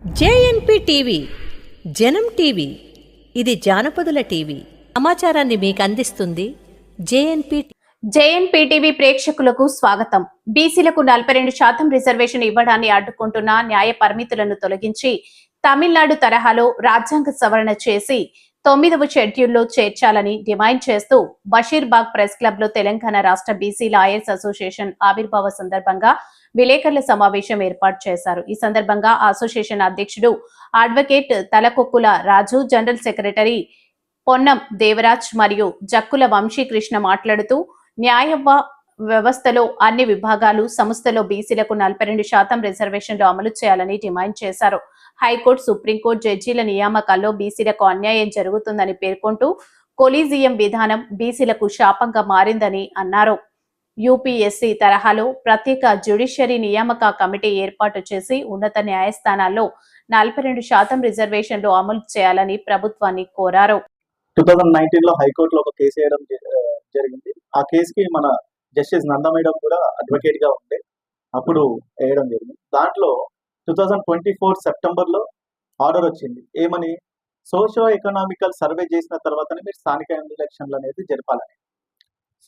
JNP TV జనం TV ఇది జానపదుల TV. సమాచారాన్ని మీకు అందిస్తుంది జేఎన్పి జేఎన్పి టీవీ ప్రేక్షకులకు స్వాగతం. బీసీలకు నలభై రెండు శాతం రిజర్వేషన్ ఇవ్వడాన్ని అడ్డుకుంటున్న న్యాయ పరిమితులను తొలగించి తమిళనాడు తరహాలో రాజ్యాంగ సవరణ చేసి తొమ్మిదవ షెడ్యూల్లో చేర్చాలని డిమాండ్ చేస్తూ బషీర్బాగ్ ప్రెస్ క్లబ్లో తెలంగాణ రాష్ట్ర బీసీ లాయర్స్ అసోసియేషన్ ఆవిర్భావ సందర్భంగా విలేకరుల సమావేశం ఏర్పాటు చేశారు. ఈ సందర్భంగా అసోసియేషన్ అధ్యక్షుడు advocate Talakokkula Raju general secretary Ponnam Devaraj మరియు జక్కుల వంశీకృష్ణ మాట్లాడుతూ న్యాయ వ్యవస్థలో అన్ని విభాగాలు సంస్థలో బీసీలకు నలభై రెండు శాతం రిజర్వేషన్లు అమలు చేయాలని డిమాండ్ చేశారు. హైకోర్టు సుప్రీంకోర్టు జడ్జీల నియామకాల్లో బీసీలకు అన్యాయం జరుగుతుందని పేర్కొంటూ కొలీజియం విధానం బీసీలకు శాపంగా మారిందని అన్నారు. యూపీఎస్సీ తరహాలో ప్రత్యేక జ్యుడిషియరీ నియామక కమిటీ ఏర్పాటు చేసి ఉన్నత న్యాయస్థానాల్లో నలభై రెండు శాతం రిజర్వేషన్లు అమలు చేయాలని ప్రభుత్వాన్ని కోరారు. టూ థౌజండ్ నైన్టీన్లో హైకోర్టులో ఒక కేసు వేయడం జరిగింది. ఆ కేసుకి మన జస్టిస్ నంద మేడం కూడా అడ్వకేట్గా ఉండే. అప్పుడు వేయడం జరిగింది. దాంట్లో టూ థౌజండ్ ట్వంటీ ఫోర్ సెప్టెంబర్లో ఆర్డర్ వచ్చింది. ఏమని? సోషో ఎకనామికల్ సర్వే చేసిన తర్వాతనే మీరు స్థానిక ఎలక్షన్లు అనేది జరపాలని.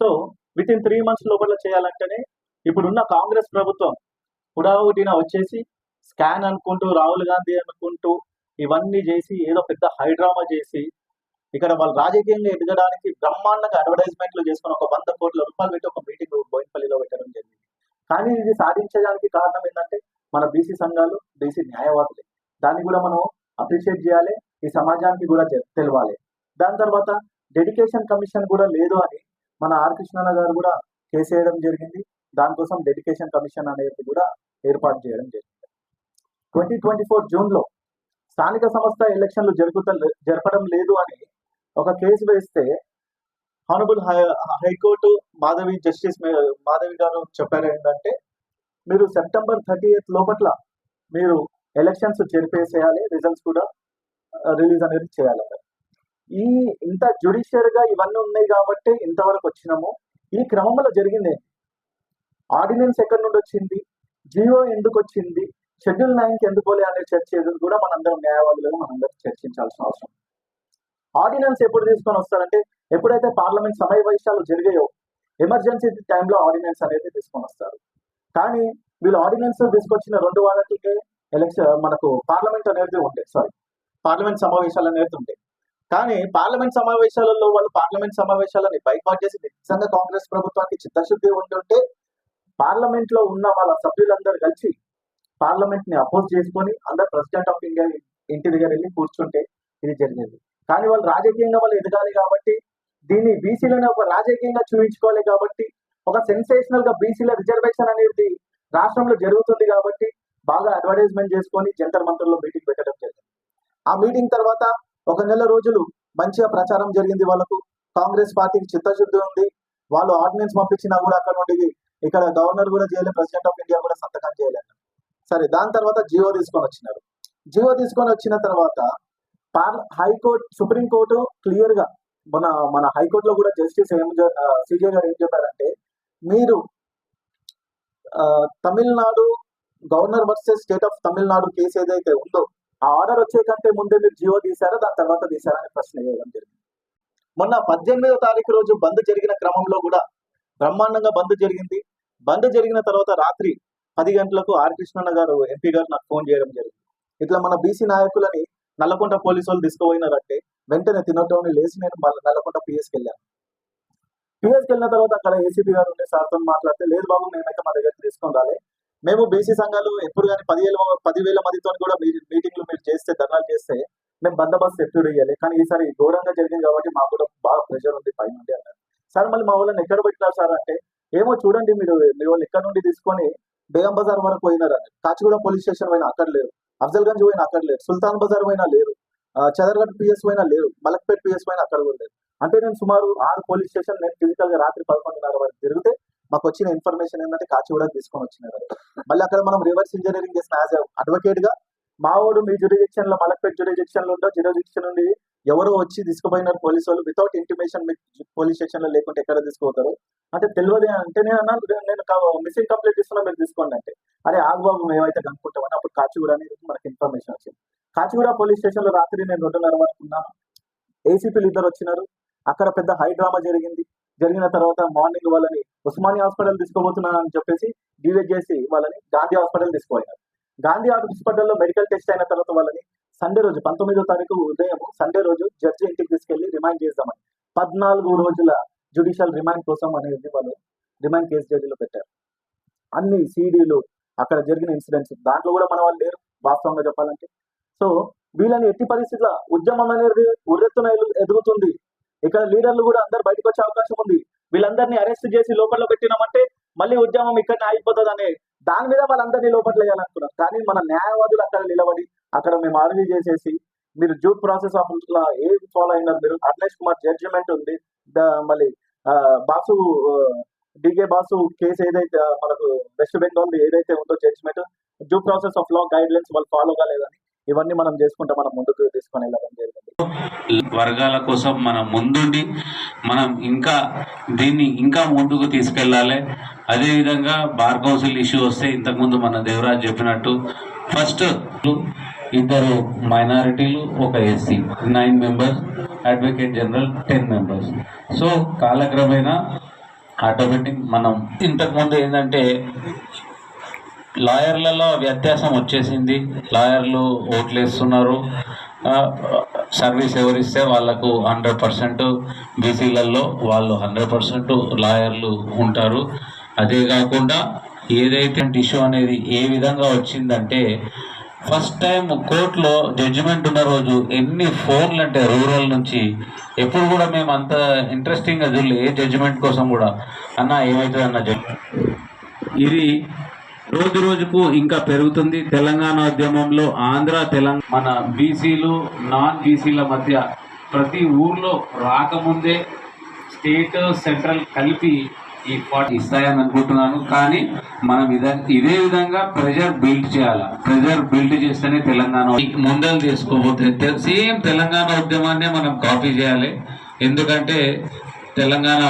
So within three months లోపల చేయాలంటేనే ఇప్పుడున్న కాంగ్రెస్ ప్రభుత్వం హుడాహుటిన వచ్చేసి స్కాన్ అనుకుంటూ రాహుల్ గాంధీ అనుకుంటూ ఇవన్నీ చేసి ఏదో పెద్ద హైడ్రామా చేసి ఇక్కడ వాళ్ళు రాజకీయంగా ఎదగడానికి బ్రహ్మాండంగా అడ్వర్టైజ్మెంట్లు చేసుకుని ఒక వంద కోట్ల రూపాయలు పెట్టి ఒక మీటింగ్ బోయినపల్లిలో పెట్టడం జరిగింది. కానీ ఇది సాధించడానికి కారణం ఏంటంటే మన బీసీ సంఘాలు బీసీ న్యాయవాదులే. దాన్ని కూడా మనం అప్రిషియేట్ చేయాలి ఈ సమాజానికి కూడా తె- తెలవాలి. దాని తర్వాత డెడికేషన్ కమిషన్ కూడా లేదు అని మన ఆర్ కృష్ణన్న గారు కూడా చేసేయడం వేయడం జరిగింది. దానికోసం డెడికేషన్ కమిషన్ అనేది కూడా ఏర్పాటు చేయడం జరిగింది. ట్వంటీ ట్వంటీ ఫోర్ జూన్లో స్థానిక సంస్థ ఎలక్షన్లు జరుగుత జరపడం లేదు అని ఒక కేసు వేస్తే honourable high high court Madhavi justice Madhavi garu చెప్పారు ఏంటంటే మీరు సెప్టెంబర్ థర్టీ ఎయిత్ లోపట్ల మీరు ఎలక్షన్స్ జరిపేసేయాలి రిజల్ట్స్ కూడా రిలీజ్ అనేది చేయాలి. ఈ ఇంత judicial గా ఇవన్నీ ఉన్నాయి కాబట్టి ఇంతవరకు వచ్చినాము. ఈ క్రమంలో జరిగింది. ఆర్డినెన్స్ ఎక్కడి నుండి వచ్చింది? జియో ఎందుకు వచ్చింది? షెడ్యూల్ నైన్కి ఎందుకు పోలే అనే చర్చ ఏదో కూడా మనందరం న్యాయవాదులుగా మనందరం చర్చించాల్సిన అవసరం. ఆర్డినెన్స్ ఎప్పుడు తీసుకొని వస్తారంటే ఎప్పుడైతే పార్లమెంట్ సమావేశాలు జరిగాయో ఎమర్జెన్సీ టైంలో ఆర్డినెన్స్ అనేది తీసుకొని వస్తారు. కానీ వీళ్ళు ఆర్డినెన్స్ తీసుకొచ్చిన రెండు వారాలకే ఎలక్షన్ మనకు పార్లమెంట్ అనేది ఉండే సారీ పార్లమెంట్ సమావేశాలు అనేది ఉండే. కానీ పార్లమెంట్ సమావేశాలలో వాళ్ళు పార్లమెంట్ సమావేశాలని బైకాట్ చేసి నిజంగా కాంగ్రెస్ ప్రభుత్వానికి చిత్తశుద్ధి ఉంటుంటే పార్లమెంట్లో ఉన్న వాళ్ళ సభ్యులందరూ కలిసి పార్లమెంట్ని అపోజ్ చేసుకొని అందరు ప్రెసిడెంట్ ఆఫ్ ఇండియా ఇంటి దగ్గర వెళ్ళి కూర్చుంటే ఇది జరిగింది. కానీ వాళ్ళు రాజకీయంగా వాళ్ళు ఎదగాలి కాబట్టి దీన్ని బీసీలను ఒక రాజకీయంగా చూపించుకోవాలి కాబట్టి ఒక సెన్సేషనల్గా బీసీల రిజర్వేషన్ అనేది రాష్ట్రంలో జరుగుతుంది కాబట్టి బాగా అడ్వర్టైజ్మెంట్ చేసుకొని జంతర్ మంత్రుల్లో మీటింగ్ పెట్టడం జరిగింది. ఆ మీటింగ్ తర్వాత ఒక నెల రోజులు మంచిగా ప్రచారం జరిగింది వాళ్ళకు. కాంగ్రెస్ పార్టీకి చిత్తశుద్ధి ఉంది. వాళ్ళు ఆర్డినెన్స్ పంపించినా కూడా అక్కడ నుండి ఇక్కడ గవర్నర్ కూడా చేయలేదు ప్రెసిడెంట్ ఆఫ్ ఇండియా కూడా సంతకం చేయలేదు సరే దాని తర్వాత జియో తీసుకొని వచ్చినారు. జియో తీసుకొని వచ్చిన తర్వాత పార్ హైకోర్టు సుప్రీంకోర్టు క్లియర్గా మన మన హైకోర్టులో కూడా జస్టిస్ ఏం సిజే గారు ఏం చెప్పారంటే మీరు Tamil Nadu governor versus state of Tamil Nadu case ఏదైతే ఉందో ఆ ఆర్డర్ వచ్చే కంటే ముందే మీరు జియో తీశారా? దాని తర్వాత తీశారా అని ప్రశ్న వేయడం జరిగింది. మొన్న పద్దెనిమిదో తారీఖు రోజు బంద్ జరిగిన క్రమంలో కూడా బ్రహ్మాండంగా బంద్ జరిగింది. బంద్ జరిగిన తర్వాత రాత్రి పది గంటలకు ఆర్ కృష్ణన్న గారు ఎంపీ గారు నాకు ఫోన్ చేయడం జరిగింది. ఇట్లా మన బీసీ నాయకులని నల్లకొండ పోలీసు వాళ్ళు తీసుకుపోయినారంటే వెంటనే తినటం లేచి నేను మళ్ళీ నల్లకొండ పిఎస్కి వెళ్ళాను. పిఎస్కి వెళ్ళిన తర్వాత అక్కడ ఏసీపీ గారు ఉండే సార్తో మాట్లాడితే లేదు బాబు మేమైతే మా దగ్గర తీసుకొని రాలే. మేము బీసీ సంఘాలు ఎప్పుడు కానీ పదివేల పదివేల మందితో కూడా మీటింగ్లు మీరు చేస్తే ధర్నాలు చేస్తే మేము బందోబస్తు ఎప్పుడు ఇవ్వాలి కానీ ఈసారి ఘోరంగా జరిగింది కాబట్టి మాకు కూడా బాగా ప్రెషర్ ఉంది పై నుండి అన్నారు. సార్ మళ్ళీ మా వాళ్ళని ఎక్కడ పెట్టినారు సార్ అంటే ఏమో చూడండి మీరు మీ వాళ్ళు ఎక్కడ నుండి తీసుకొని బేగం బజార్ వరకు పోయినారు అని కాచిగూడ పోలీస్ స్టేషన్ పోయినా అక్కడ లేరు. అఫ్జల్గంజ్ పోయినా అక్కడ లేరు. సుల్తాన్ బజార్ పోయినా లేరు. చదర్గఢ్ పిఎస్ పోయినా లేరు. మలక్పేట్ పిఎస్ పోయినా అక్కడ కూడా లేరు. అంటే నేను సుమారు ఆరు పోలీస్ స్టేషన్ నేను ఫిజికల్గా రాత్రి పదకొండున్నర వరకు తిరిగితే మాకు వచ్చిన ఇన్ఫర్మేషన్ ఏంటంటే కాచిగూడ తీసుకొని వచ్చినారు. మళ్ళీ అక్కడ మనం రివర్స్ ఇంజనీరింగ్ చేసిన యాజ్ అడ్వకేట్గా మావోడు మీ జ్యురిడిక్షన్లో మలక్పేట్ జ్యురిడిక్షన్లో ఉండో జ్యురిడిక్షన్ నుండి ఎవరో వచ్చి తీసుకుపోయినారు పోలీసు వాళ్ళు వితౌట్ ఇంటిమేషన్ పోలీస్ స్టేషన్లో లేకుంటే ఎక్కడ తీసుకుపోతారు? అంటే తెలియదు అంటే నేను అన్నా నేను మిస్సింగ్ కంప్లైంట్ ఇస్తున్నా మీరు తీసుకోండి అంటే. అరే ఆగుబాబు మేమైతే కనుక్కుంటామని అప్పుడు కాచిగూడ అనేది మనకి ఇన్ఫర్మేషన్ వచ్చింది. కాచిగూడ పోలీస్ స్టేషన్లో రాత్రి నేను రెండున్నర వరకు ఉన్నాను. ఏసీపీలు ఇద్దరు వచ్చినారు. అక్కడ పెద్ద హై డ్రామా జరిగింది. జరిగిన తర్వాత మార్నింగ్ వాళ్ళని ఉస్మానియా హాస్పిటల్ తీసుకోబోతున్నాను అని చెప్పేసి డివైడ్ చేసి వాళ్ళని గాంధీ హాస్పిటల్ తీసుకుపోయారు గాంధీ హాస్పిటల్లో మెడికల్ టెస్ట్ అయిన తర్వాత వాళ్ళని సండే రోజు పంతొమ్మిదో తారీఖు ఉదయం సండే రోజు జడ్జి ఇంటికి తీసుకెళ్ళి రిమైండ్ చేద్దామని. పద్నాలుగు రోజుల జుడిషియల్ రిమాండ్ కోసం అనేది వాళ్ళు రిమైండ్ కేసు జడ్జిలో పెట్టారు. అన్ని సీడీలు అక్కడ జరిగిన ఇన్సిడెంట్స్ దాంట్లో కూడా మన వాళ్ళు లేరు వాస్తవంగా చెప్పాలంటే. సో వీళ్ళని ఎట్టి పరిస్థితుల ఉద్యమం అనేది ఉర్రెత్తున ఎదుగుతుంది. ఇక్కడ లీడర్లు కూడా అందరు బయటకు వచ్చే అవకాశం ఉంది. వీళ్ళందరినీ అరెస్ట్ చేసి లోపల పెట్టినామంటే మళ్ళీ ఉద్యమం ఇక్కడనే అయిపోతుంది అనే దాని మీద వాళ్ళందరినీ లోపల వేయాలనుకున్నారు కానీ మన న్యాయవాదులు అక్కడ నిలబడి అక్కడ మేము ఆర్వీ చేసేసి మీరు జూ ప్రాసెస్ ఆఫ్ లా ఏం ఫాలో అయినారు మీరు? అర్నేష్ కుమార్ జడ్జిమెంట్ ఉంది. మళ్ళీ బాసు డికే బాసు కేసు ఏదైతే మనకు వెస్ట్ బెంగాల్ ఏదైతే ఉందో judgment due process of law guidelines వాళ్ళు ఫాలో కాలేదని ఇవన్నీ మనం చేసుకుంటే మనం ముందుకు తీసుకొని వెళ్ళడం జరిగింది. వర్గాల కోసం మనం ముందుండి మనం ఇంకా దీన్ని ఇంకా ముందుకు తీసుకెళ్ళాలి. అదేవిధంగా బార్ కౌన్సిల్ ఇష్యూ వస్తే ఇంతకుముందు మన దేవరాజ్ చెప్పినట్టు ఫస్ట్ ఇద్దరు మైనారిటీలు ఒక SC nine members advocate general ten members. So కాలక్రమేణా ఆటోమేటిక్ మనం ఇంతకుముందు ఏంటంటే లాయర్లలో వ్యత్యాసం వచ్చేసింది. లాయర్లు ఓట్లు వేస్తున్నారు సర్వీస్ ఎవరిస్తే వాళ్ళకు హండ్రెడ్ పర్సెంట్ బీసీలలో వాళ్ళు హండ్రెడ్ పర్సెంట్ లాయర్లు ఉంటారు. అదే కాకుండా ఏదైతే ఇష్యూ అనేది ఏ విధంగా వచ్చిందంటే ఫస్ట్ టైం కోర్టులో జడ్జిమెంట్ ఉన్న రోజు ఎన్ని ఫోన్లు అంటే రూరల్ నుంచి ఎప్పుడు కూడా మేము అంత ఇంట్రెస్టింగ్గా చూడలే ఏ జడ్జిమెంట్ కోసం కూడా. అన్న ఏమవుతుంది అన్న ఇది రోజు రోజుకు ఇంకా పెరుగుతుంది. తెలంగాణ ఉద్యమంలో ఆంధ్ర తెలంగాణ మన బీసీలు నాన్ బీసీల మధ్య ప్రతి ఊర్లో రాకముందే స్టేట్ సెంట్రల్ కలిపి ఈ పార్ట్ ఇస్తాయని అనుకుంటున్నాను. కానీ మనం ఇద ఇదే విధంగా ప్రెజర్ బిల్డ్ చేయాలి? ప్రెజర్ బిల్డ్ చేస్తేనే తెలంగాణ ముందలు తీసుకోబోతే సేమ్ తెలంగాణ ఉద్యమాన్నే మనం కాపీ చేయాలి. ఎందుకంటే తెలంగాణ